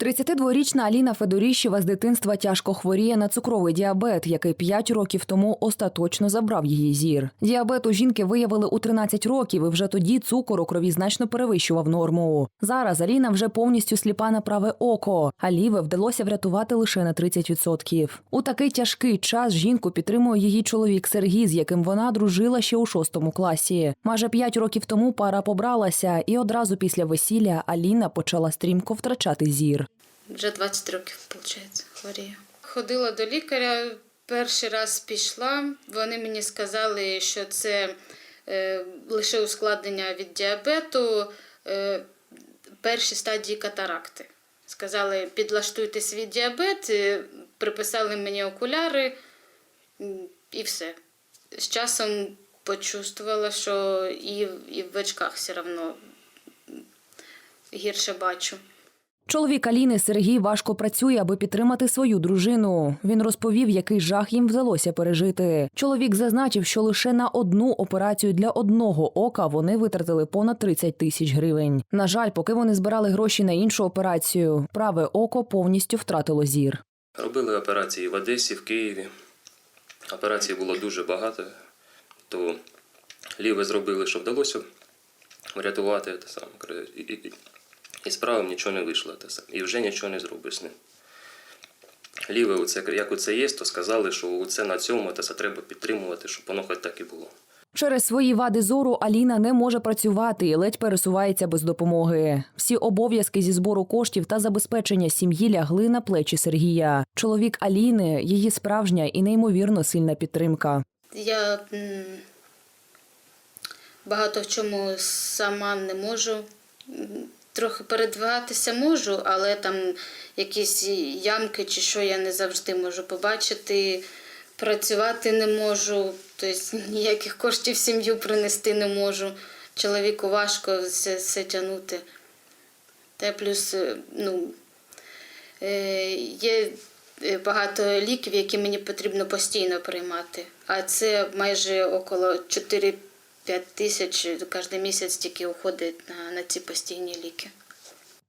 32-річна Аліна Федоріщева з дитинства тяжко хворіє на цукровий діабет, який 5 років тому остаточно забрав її зір. Діабет у жінки виявили у 13 років, і вже тоді цукор у крові значно перевищував норму. Зараз Аліна вже повністю сліпа на праве око, а ліве вдалося врятувати лише на 30%. У такий тяжкий час жінку підтримує її чоловік Сергій, з яким вона дружила ще у шостому класі. Майже 5 років тому пара побралася, і одразу після весілля Аліна почала стрімко втрачати зір. Вже 20 років, виходить, хворію. Ходила до лікаря, перший раз пішла. Вони мені сказали, що це е, лише ускладнення від діабету, е, перші стадії катаракти. Сказали, підлаштуйте свій діабет, е, приписали мені окуляри і все. З часом почувствувала, що і, і в очках все одно гірше бачу. Чоловік Аліни Сергій важко працює, аби підтримати свою дружину. Він розповів, який жах їм вдалося пережити. Чоловік зазначив, що лише на одну операцію для одного ока вони витратили понад 30 тисяч гривень. На жаль, поки вони збирали гроші на іншу операцію, праве око повністю втратило зір. Робили операції в Одесі, в Києві. Операцій було дуже багато, то ліве зробили, що вдалося врятувати те саме. І, з правим нічого не вийшло. І вже нічого не зробиш з ним. Ліве, оце, як оце є, то сказали, що оце на цьому це треба підтримувати, щоб воно хоч так і було. Через свої вади зору Аліна не може працювати і ледь пересувається без допомоги. Всі обов'язки зі збору коштів та забезпечення сім'ї лягли на плечі Сергія. Чоловік Аліни її справжня і неймовірно сильна підтримка. Я багато в чому сама не можу. Трохи передвигатися можу, але там якісь ямки чи що я не завжди можу побачити. Працювати не можу, тобто ніяких коштів в сім'ю принести не можу. Чоловіку важко все, все тягнути. Та плюс е, ну, Е, Є е, багато ліків, які мені потрібно постійно приймати. А це майже около 4-5 тисяч кожен місяць тільки уходить на, на ці постійні ліки.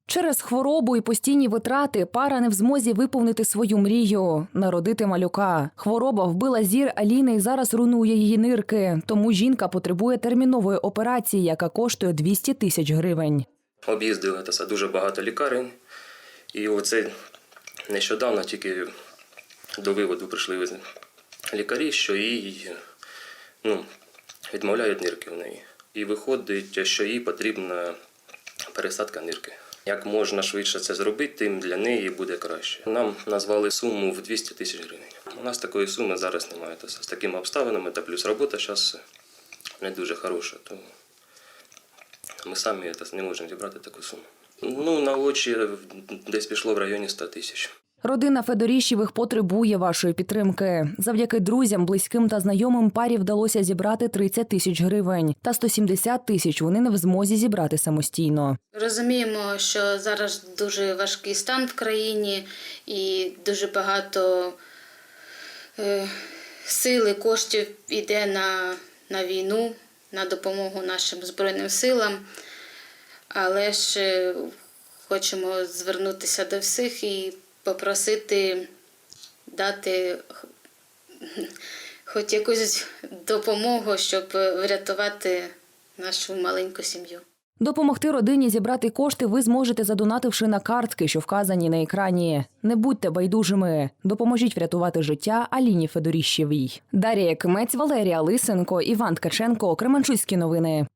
Через хворобу і постійні витрати пара не в змозі виповнити свою мрію народити малюка. Хвороба вбила зір Аліни і зараз руйнує її нирки. Тому жінка потребує термінової операції, яка коштує 200 тисяч гривень. Об'їздили це дуже багато лікарень. І оце нещодавно тільки до виводу прийшли лікарі, що їй ну, відмовляють нирки в неї. І виходить, що їй потрібна пересадка нирки. Як можна швидше це зробити, тим для неї буде краще. Нам назвали суму в 200 тисяч гривень. У нас такої суми зараз немає. Та з такими обставинами та плюс робота зараз не дуже хороша. Тому ми самі не можемо зібрати таку суму. Ну, на очі десь пішло в районі 100 тисяч. Родина Федоріщевих потребує вашої підтримки. Завдяки друзям, близьким та знайомим парі вдалося зібрати 30 тисяч гривень, та 170 тисяч вони не в змозі зібрати самостійно. Розуміємо, що зараз дуже важкий стан в країні і дуже багато е, сили, коштів йде на, на війну, на допомогу нашим Збройним силам. Але ж е, хочемо звернутися до всіх і попросити дати хоч якусь допомогу, щоб врятувати нашу маленьку сім'ю. Допомогти родині зібрати кошти ви зможете, задонативши на картки, що вказані на екрані. Не будьте байдужими. Допоможіть врятувати життя Аліні Федоріщевій. Дарія Кимець, Валерія Лисенко, Іван Ткаченко, Кременчуцькі новини.